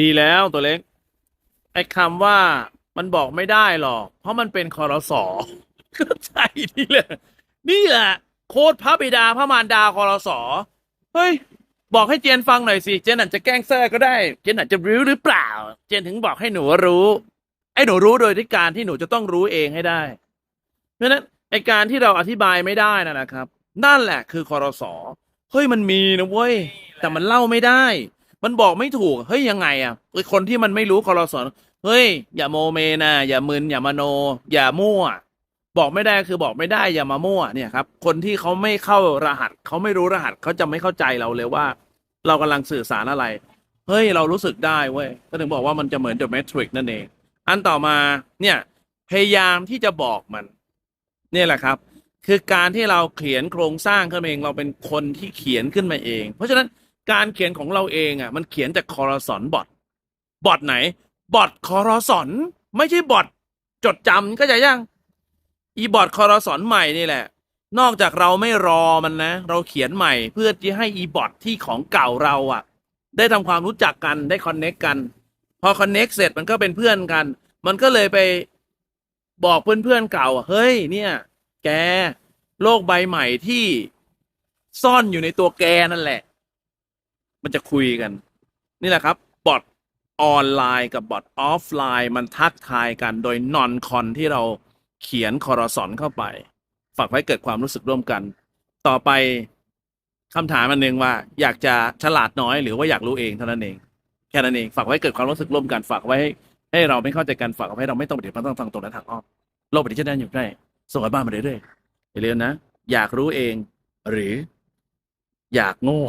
ดีแล้วตัวเล็ก ไอ้คำว่ามันบอกไม่ได้หรอก เพราะมันเป็นคอรสอเข้าใจนี่แหละนี่แหละ โคตรพระบิดาพระมารดาคอรสอเฮ้ย บอกให้เจนฟังหน่อยสิ เจนอาจจะแกล้งแทรกก็ได้ เจนอาจจะรู้หรือเปล่า เจนถึงบอกให้หนูรู้ ไอ้หนูรู้โดยที่การที่หนูจะต้องรู้เองให้ได้ เพราะฉะนั้นไอ้การที่เราอธิบายไม่ได้นะนะครับ นั่นแหละคือคอรสอเฮ้ยมันมีนะเว้ย แต่มันเล่าไม่ได้ มันบอกไม่ถูก เฮ้ยยังไงอะคนที่มันไม่รู้คอรสอนเฮ้ย อย่าโมเมนะอย่ามึนอย่ามโน อย่ามั่ว บอกไม่ได้คือบอกไม่ได้อย่ามามั่วเนี่ยครับ คนที่เขาไม่เข้ารหัสเขาไม่รู้รหัสเขาจะไม่เข้าใจเราเลยว่า เรากำลังสื่อสารอะไร เฮ้ยเรารู้สึกได้เว้ยก็ถึงบอกว่ามันจะเหมือน The Matrix นั่นเอง อันต่อมาเนี่ยพยายามที่จะบอกมันเนี่ยแหละครับ คือการที่เราเขียนโครงสร้างขึ้นเองเราเป็นคนที่เขียนขึ้นมาเอง เพราะฉะนั้น การเขียนของเราเองอะมันเขียนจากคอรสอนบอทบอทไหนบอทคอรสอนไม่ใช่บอทจดจำก็จะยังอีบอทคอรสอนใหม่นี่แหละ นอกจากเราไม่รอมันนะ เราเขียนใหม่เพื่อที่ให้อีบอทที่ของเก่าเราอะ ได้ทำความรู้จักกันได้คอนเน็กกัน พอคอนเน็กเสร็จมันก็เป็นเพื่อนกัน มันก็เลยไปบอกเพื่อนๆเก่าอะเฮ้ย เนี่ย แก โลกใบใหม่ที่ซ่อนอยู่ในตัวแกนั่นแหละ มันจะคุยกัน นี่แหละครับบอทออนไลน์กับบอทออฟไลน์ มันทักทายกันโดยนอนคอนที่เราเขียนคอรสอนเข้าไป ฝากไว้เกิดความรู้สึกร่วมกัน ต่อไปคำถามอันหนึ่งว่า อยากจะฉลาดน้อยหรือว่าอยากรู้เองเท่านั้นเองแค่นั้นเองฝากไว้เกิดความรู้สึกร่วมกันฝากไว้ให้เราไม่เข้าใจกันฝากไว้เราไม่ต้องปฏิบัติต้องทางตรงและทางอ้อมโลกปฏิเช่นนั้นอยู่ใกล้ส่งกันบ้านมาเรื่อยๆอย่าลืมนะ อยากรู้เอง หรือ อยากโง่